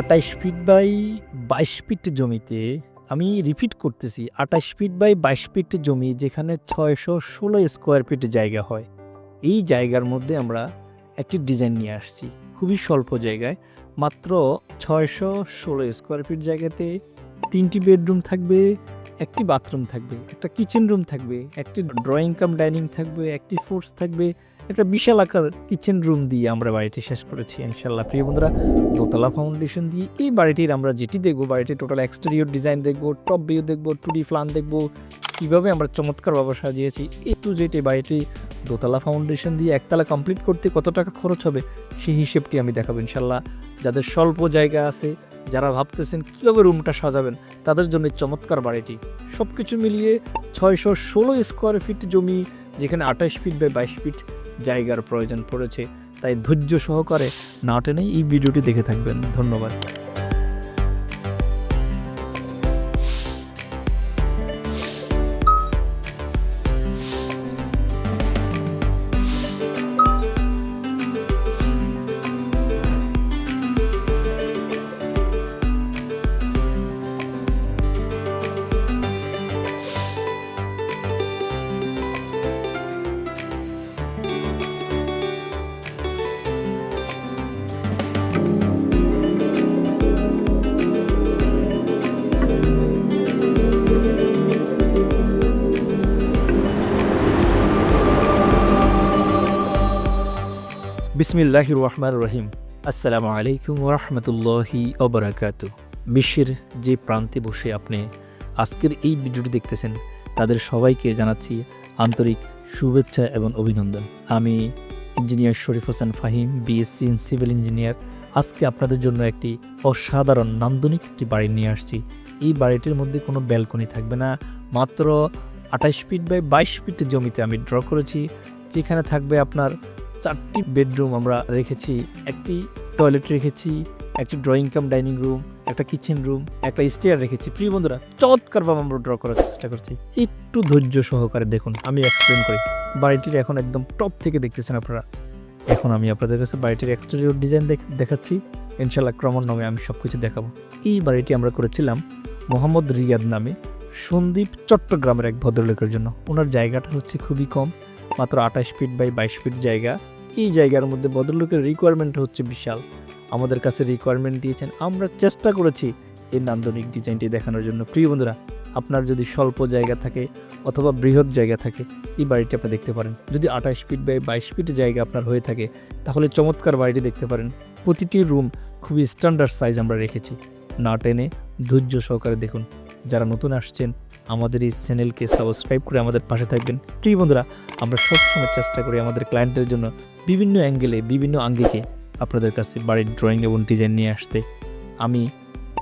আটাইশ feet by বাইশ feet জমিতে আমি রিপিট করতেছি আটাইশ ফিট বাই বাইশ ফিট জমি যেখানে ছয়শো ষোলো স্কোয়ার ফিট জায়গা হয়। এই জায়গার মধ্যে আমরা একটি ডিজাইন নিয়ে আসছি, খুবই স্বল্প জায়গায়। মাত্র ছয়শো ষোলো স্কোয়ার ফিট জায়গাতে তিনটি বেডরুম থাকবে, একটি বাথরুম থাকবে, একটা কিচেন রুম থাকবে, একটি ড্রয়িং কাম ডাইনিং থাকবে, একটি ফোর্স থাকবে একটা বিশাল আকার কিচেন রুম দিয়ে আমরা বাড়িটি শেষ করেছি ইনশাল্লাহ প্রিয় বন্ধুরা, দোতলা ফাউন্ডেশন দিয়ে এই বাড়িটির আমরা যেটি দেখব, বাড়িটির টোটাল এক্সটেরিয়র ডিজাইন দেখব টপ ভিউ দেখব টু ডি প্ল্যান দেখব, কীভাবে আমরা চমৎকারভাবে সাজিয়েছি এ টু এই বাড়িটি দোতলা ফাউন্ডেশন দিয়ে একতলা কমপ্লিট করতে কত টাকা খরচ হবে, সেই হিসেবটি আমি দেখাবো ইনশাল্লাহ যাদের স্বল্প জায়গা আছে, যারা ভাবতেছেন কীভাবে রুমটা সাজাবেন, তাদের জন্য চমৎকার বাড়িটি। সব কিছু মিলিয়ে ছয়শো ষোলো স্কোয়ার ফিট জমি, যেখানে আঠাশ ফিট বাই বাইশ ফিট জায়গার প্রয়োজন পড়েছে তাই ধৈর্য সহকারে না টেনে এই ভিডিওটি দেখে থাকবেন। ধন্যবাদ। বিসমিল্লাহ রহমান রহিম আসসালামু আলাইকুম রহমতুল্লাহি অবরাকাত বিশ্বের যে প্রান্তে বসে আপনি আজকের এই ভিডিওটি দেখতেছেন, তাদের সবাইকে জানাচ্ছি আন্তরিক শুভেচ্ছা এবং অভিনন্দন। আমি engineer Sharif Hossain Fahim BSc in civil engineer আজকে আপনাদের জন্য একটি অসাধারণ নান্দনিক একটি বাড়ি নিয়ে আসছি। এই বাড়িটির মধ্যে কোনো ব্যালকনি থাকবে না, মাত্র আঠাশ ফিট বাই বাইশ ফিট জমিতে আমি ড্র করেছি, যেখানে থাকবে আপনার চারটি বেডরুম আমরা রেখেছি। একটি টয়লেট রেখেছি, একটি ড্রয়িং কাম ডাইনিং রুম একটা কিচেন রুম একটা স্টেয়ার রেখেছি। প্রিয় বন্ধুরা, চমৎকারভাবে আমরা ড্র করার চেষ্টা করছি। একটু ধৈর্য সহকারে দেখুন, আমি এক্সপ্লেন করি। বাড়িটির এখন একদম টপ থেকে দেখতেছেন আপনারা। এখন আমি আপনাদের কাছে বাড়িটির এক্সটেরিয়র ডিজাইন দেখাচ্ছি। ইনশাল্লাহ ক্রমান্বয়ে আমি সব কিছু দেখাবো। এই বাড়িটি আমরা করেছিলাম মোহাম্মদ রিয়াদ নামে সন্দীপ চট্টগ্রামের এক ভদ্রলোকের জন্য। ওনার জায়গাটা হচ্ছে খুবই কম, মাত্র আঠাশ ফিট বাই বাইশ ফিট জায়গা। এই জায়গার মধ্যে ভদ্রলোকের রিকোয়ারমেন্ট হচ্ছে বিশাল। আমাদের কাছে রিকোয়ারমেন্ট দিয়েছেন। আমরা চেষ্টা করেছি এই নান্দনিক ডিজাইনটি দেখানোর জন্য। প্রিয় বন্ধুরা, আপনার যদি স্বল্প জায়গা থাকে অথবা বৃহৎ জায়গা থাকে, এই বাড়িটি আপনি দেখতে পারেন। যদি আঠাশ ফিট বাই বাইশ ফিট জায়গা আপনার হয়ে থাকে, তাহলে চমৎকার বাড়িটি দেখতে পারেন। প্রতিটি রুম খুবই স্ট্যান্ডার্ড সাইজ আমরা রেখেছি। না টেনে ধৈর্য সহকারে দেখুন। যারা নতুন আসছেন, আমাদের এই চ্যানেলকে সাবস্ক্রাইব করে আমাদের পাশে থাকবেন। প্রিয় বন্ধুরা, আমরা সবসময় চেষ্টা করি আমাদের ক্লায়েন্টের জন্য বিভিন্ন অ্যাঙ্গেলে বিভিন্ন আঙ্গিকে আপনাদের কাছে বাড়ির ড্রয়িং এবং ডিজাইন নিয়ে আসতে। আমি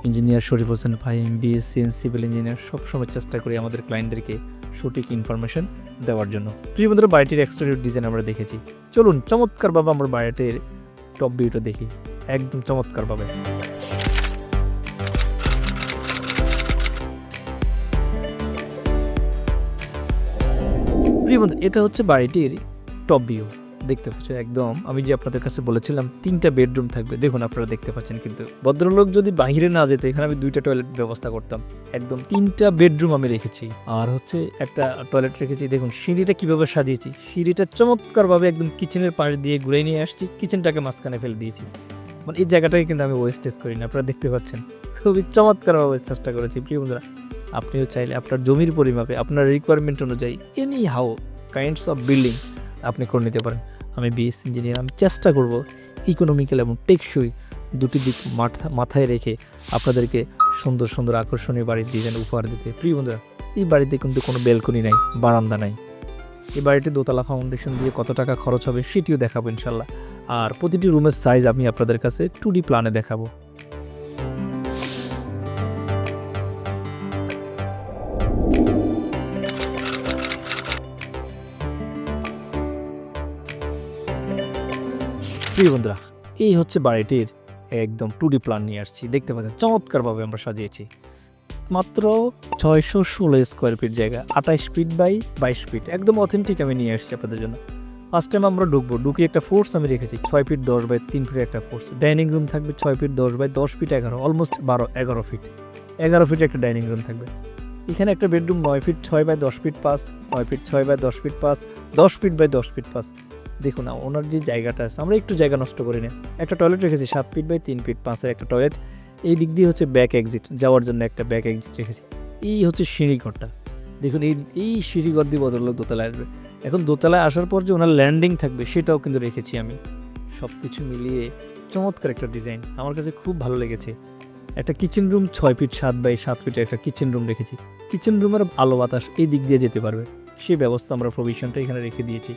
ইঞ্জিনিয়ার শরীফ হোসেন ভাই বিএসসি এন সিভিল ইঞ্জিনিয়ার সবসময় চেষ্টা করি আমাদের ক্লায়েন্টদেরকে সঠিক ইনফরমেশন দেওয়ার জন্য। প্রিয় বন্ধুরা, বাড়িটির এক্সটেরিয়র ডিজাইন আমরা দেখেছি। চলুন, চমৎকারভাবে আমরা বাড়িটির টপ ভিউটা দেখি। একদম চমৎকারভাবে। প্রিয় বন্ধু, এটা হচ্ছে বাড়িটির টপ ভিউ দেখতে পাচ্ছ, একদম আমি যে আপনাদের কাছে বলেছিলাম, তিনটা বেডরুম থাকবে। দেখুন, আপনারা দেখতে পাচ্ছেন কিন্তু। ভদ্রলোক যদি বাইরে না যেত, এখানে আমি দুইটা টয়লেট ব্যবস্থা করতাম। একদম তিনটা বেডরুম আমি রেখেছি। আর হচ্ছে একটা টয়লেট রেখেছি। দেখুন, সিঁড়িটা কীভাবে সাজিয়েছি। সিঁড়িটা চমৎকারভাবে একদম কিচেনের পাশ দিয়ে ঘুরে নিয়ে আসছি। কিচেনটাকে মাঝখানে ফেলে দিয়েছি। মানে এই জায়গাটাকে কিন্তু আমি ওয়েস্টেজ করি না, আপনারা দেখতে পাচ্ছেন। খুবই চমৎকারভাবে চেষ্টা করেছি, প্রিয় বন্ধুরা। আপনিও চাইলে আপনার জমির পরিমাপে, আপনার রিকোয়ারমেন্ট অনুযায়ী any how kinds of building আপনি করে নিতে পারেন। আমি বিএস ইঞ্জিনিয়ার আমি চেষ্টা করব ইকোনমিক্যাল এবং টেকসই দুটি দিক মাথা মাথায় রেখে আপনাদেরকে সুন্দর সুন্দর আকর্ষণীয় বাড়ির ডিজাইন উপহার দিতে। প্রিয় বন্ধুরা, এই বাড়িতে কিন্তু কোনো বেলকনি নাই, বারান্দা নাই। এই বাড়িটি দোতলা ফাউন্ডেশন দিয়ে কত টাকা খরচ হবে সেটিও দেখাবো ইনশাল্লাহ আর প্রতিটি রুমের সাইজ আমি আপনাদের কাছে টু প্ল্যানে দেখাবো। প্রিয় বন্ধুরা, এই হচ্ছে বাড়িটির একদম টু ডি প্ল্যান নিয়ে আসছি। দেখতে পাচ্ছেন, চমৎকারভাবে আমরা সাজিয়েছি। মাত্র ছয়শো ষোলো স্কোয়ার ফিট জায়গা আঠাইশ ফিট বাই বাইশ ফিট একদম অথেন্টিক আমি নিয়ে আসছি আপনাদের জন্য। ফার্স্ট টাইম আমরা ঢুকবো ঢুকে একটা ফোর্স আমি রেখেছি, ছয় ফিট দশ বাই তিন ফিট একটা ফোর্স ডাইনিং রুম থাকবে ছয় ফিট দশ বাই দশ ফিট এগারো অলমোস্ট বারো, এগারো ফিট এগারো ফিট একটা ডাইনিং রুম থাকবে। এখানে একটা বেডরুম নয় ফিট ছয় বাই দশ ফিট পাস নয় ফিট ছয় বাই দশ ফিট পাস দশ ফিট বাই দশ ফিট পাস দেখুন না, ওনার যে জায়গাটা আছে, আমরা একটু জায়গা নষ্ট করি না একটা টয়লেট রেখেছি, সাত ফিট বাই তিন ফিট পাঁচের একটা টয়লেট এই দিক দিয়ে হচ্ছে ব্যাক এক্সিট যাওয়ার জন্য একটা ব্যাক এক্সিট রেখেছি। এই হচ্ছে সিঁড়িঘরটা দেখুন, এই এই সিঁড়িঘর দিয়ে বদল দোতলায় আসবে। এখন দোতলায় আসার পর যে ওনার ল্যান্ডিং থাকবে, সেটাও কিন্তু রেখেছি আমি। সব কিছু মিলিয়ে চমৎকার একটা ডিজাইন আমার কাছে খুব ভালো লেগেছে। একটা কিচেন রুম ছয় ফিট সাত বাই সাত ফিটের একটা কিচেন রুম রেখেছি। কিচেন রুমের আলো বাতাস এই দিক দিয়ে যেতে পারবে। সেই ব্যবস্থা আমরা প্রভিশনটা এখানে রেখে দিয়েছি।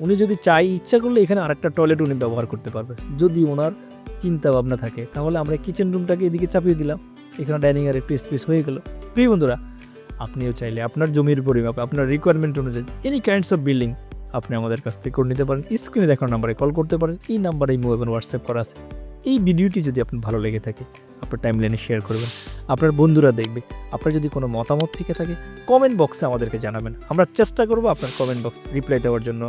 উনি যদি চাই ইচ্ছা করলে এখানে আরেকটা টয়লেট উনি ব্যবহার করতে পারবে। যদি ওনার চিন্তা ভাবনা থাকে, তাহলে আমরা কিচেন রুমটাকে এদিকে চাপিয়ে দিলাম। এখানে ডাইনিং আর একটু স্পেস হয়ে গেল। প্রিয় বন্ধুরা, আপনিও চাইলে আপনার জমির পরিমাপ, আপনার রিকোয়ারমেন্ট অনুযায়ী এনি কাইন্ডস অফ বিল্ডিং আপনি আমাদের কাছ থেকে করে নিতে পারেন। স্ক্রিনে দেখার নাম্বারে কল করতে পারেন। এই নাম্বারে ইমো এবং হোয়াটসঅ্যাপ করা আছে। এই ভিডিওটি যদি আপনার ভালো লেগে থাকে, আপনার টাইম লাইনে শেয়ার করবেন, আপনার বন্ধুরা দেখবে, আপনার যদি কোনো মতামত থেকে থাকে কমেন্ট বক্সে আমাদেরকে জানাবেন। আমরা চেষ্টা করব আপনার কমেন্ট বক্স রিপ্লাই দেওয়ার জন্য।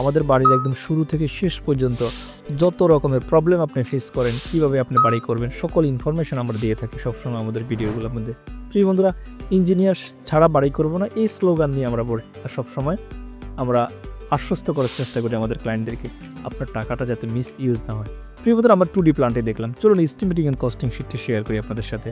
আমাদের বাড়ির একদম শুরু থেকে শেষ পর্যন্ত যত রকমের প্রবলেম আপনি ফেস করেন, কীভাবে আপনি বাড়ি করবেন, সকল ইনফরমেশন আমরা দিয়ে থাকি সবসময় আমাদের ভিডিওগুলোর মধ্যে। প্রিয় বন্ধুরা ইঞ্জিনিয়ার ছাড়া বাড়ি করব না, এই স্লোগান নিয়ে আমরা বলি আর সবসময় আমরা আশ্বস্ত করার চেষ্টা করি আমাদের ক্লায়েন্টদেরকে আপনার টাকাটা যাতে মিস ইউজ না হয়। প্রিয় বন্ধুরা, আমরা টু ডি প্লান্টে দেখলাম। চলুন এস্টিমেটিং অ্যান্ড কস্টিং শিটটি শেয়ার করি আপনাদের সাথে।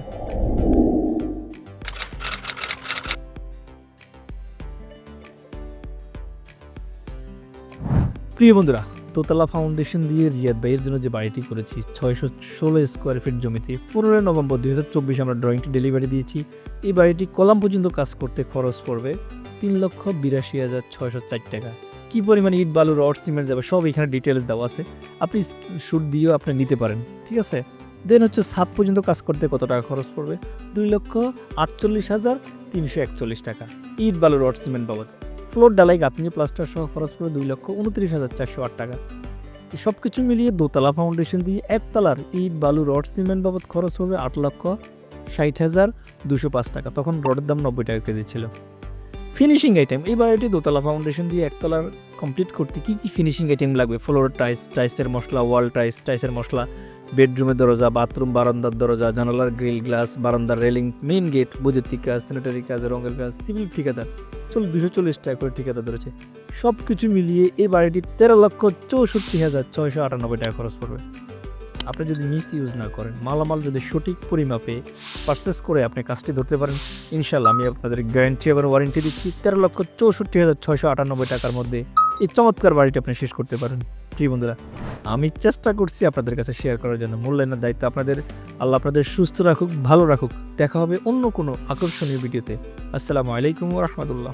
প্রিয় বন্ধুরা দোতলা ফাউন্ডেশন দিয়ে রিয়াদ ভাইয়ের জন্য যে বাড়িটি করেছি, ছয়শো ষোলো স্কোয়ার ফিট জমিতে, পনেরোই নভেম্বর দুই হাজার চব্বিশে আমরা ড্রয়িংটি ডেলিভারি দিয়েছি। এই বাড়িটি কলাম পর্যন্ত কাজ করতে খরচ পড়বে তিন লক্ষ বিরাশি হাজার ছয়শো চার টাকা। কী পরিমাণে ইট, বালু, রড, সিমেন্ট যাবে, সব এখানে ডিটেলস দেওয়া আছে। আপনি শুট দিয়েও আপনি নিতে পারেন, ঠিক আছে? দেন হচ্ছে সাত পর্যন্ত কাজ করতে কত টাকা খরচ পড়বে? দুই লক্ষ আটচল্লিশ হাজার তিনশো একচল্লিশ টাকা। ইট, বালু, রড, সিমেন্ট বাবদ। ফ্লোর ডালাই গাঁথনি প্লাস্টার সহ খরচ পড়বে দুই লক্ষ উনত্রিশ হাজার চারশো আট টাকা। সব কিছু মিলিয়ে দোতলা ফাউন্ডেশন দিয়ে একতলার ইট, বালু, রড, সিমেন্ট বাবদ খরচ হবে আট লক্ষ ষাট হাজার দুশো পাঁচ টাকা। তখন রডের দাম নব্বই টাকা কেজি ছিল। ফিনিশিং আইটেম এই বাড়িটি দোতলা ফাউন্ডেশন দিয়ে একতলার কমপ্লিট করতে কী কী ফিনিশিং আইটেম লাগবে? ফ্লোর টাইস টাইসের মশলা ওয়াল টাইস টাইসের মশলা বেডরুমের দরজা বাথরুম বারান্দার দরজা, জানালার গ্রিল গ্লাস বারান্দার রেলিং মেইন গেট বৈদ্যুতিক কাজ স্যানিটারি কাজ, রঙের কাজ সিভিল ঠিকাদার। চল দুশো চল্লিশ টাকা করে ঠিকাদার ধরেছে। সব কিছু মিলিয়ে এই বাড়িটি তেরো লক্ষ চৌষট্টি হাজার ছয়শো আটানব্বই টাকা খরচ পড়বে। আপনি যদি মিস ইউজ না করেন, মালামাল যদি সঠিক পরিমাপে পারচেস করে আপনি কাজটি ধরতে পারেন ইনশাল্লাহ আমি আপনাদের গ্যারান্টি এবং ওয়ারেন্টি দিচ্ছি। তেরো লক্ষ চৌষট্টি হাজার ছয়শো আটানব্বই টাকার মধ্যে এই চমৎকার বাড়িটি আপনি শেষ করতে পারেন। কি বন্ধুরা, আমি চেষ্টা করছি আপনাদের কাছে শেয়ার করার জন্য। মূল্যায়নের দায়িত্ব আপনাদের। আল্লাহ আপনাদের সুস্থ রাখুক, ভালো রাখুক। দেখা হবে অন্য কোনো আকর্ষণীয় ভিডিওতে আসসালামু আলাইকুম রহমতুল্লাহ।